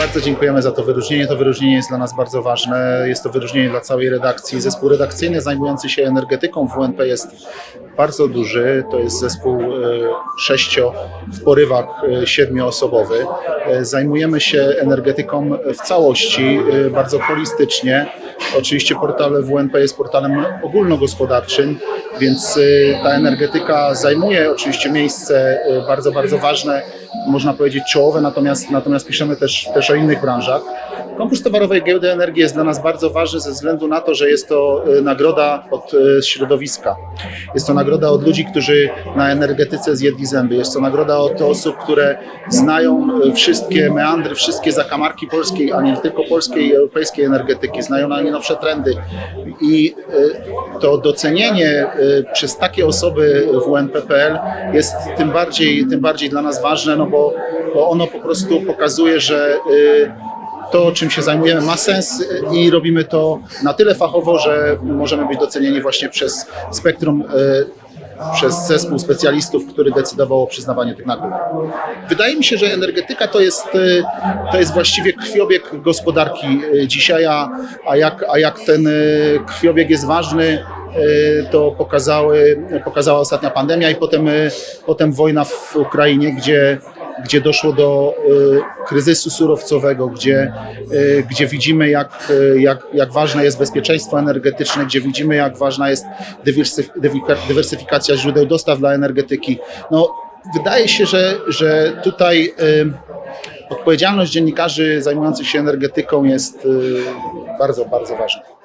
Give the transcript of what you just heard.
Bardzo dziękujemy za to wyróżnienie. To wyróżnienie jest dla nas bardzo ważne. Jest to wyróżnienie dla całej redakcji. Zespół redakcyjny zajmujący się energetyką w WNP jest bardzo duży. To jest zespół e, sześcio, w porywach e, siedmioosobowy. E, Zajmujemy się energetyką w całości, bardzo holistycznie. Oczywiście portal WNP jest portalem ogólnogospodarczym, więc e, ta energetyka zajmuje oczywiście miejsce e, bardzo, bardzo ważne, można powiedzieć czołowe, natomiast, natomiast piszemy też, też o innych branżach. Konkurs Towarowej Giełdy Energii jest dla nas bardzo ważny ze względu na to, że jest to e, nagroda od e, środowiska. Jest to nagroda od ludzi, którzy na energetyce zjedli zęby. Jest to nagroda od osób, które znają e, wszystkie meandry, wszystkie zakamarki polskiej, a nie tylko polskiej i europejskiej energetyki, znają najnowsze trendy. I to docenienie przez takie osoby w UNPPL jest tym bardziej, tym bardziej dla nas ważne, no bo, bo ono po prostu pokazuje, że to, czym się zajmujemy, ma sens i robimy to na tyle fachowo, że możemy być docenieni właśnie przez spektrum, e, przez zespół specjalistów, który decydował o przyznawaniu tych nagród. Wydaje mi się, że energetyka to jest, e, to jest właściwie krwiobieg gospodarki e, dzisiaj, a, a, jak, a jak ten krwiobieg jest ważny, to pokazały, pokazała ostatnia pandemia i potem, potem wojna w Ukrainie, gdzie gdzie doszło do y, kryzysu surowcowego, gdzie, y, gdzie widzimy, jak, y, jak, jak ważne jest bezpieczeństwo energetyczne, gdzie widzimy, jak ważna jest dywersyfikacja źródeł dostaw dla energetyki. No, wydaje się, że, że tutaj odpowiedzialność dziennikarzy zajmujących się energetyką jest bardzo, bardzo ważna.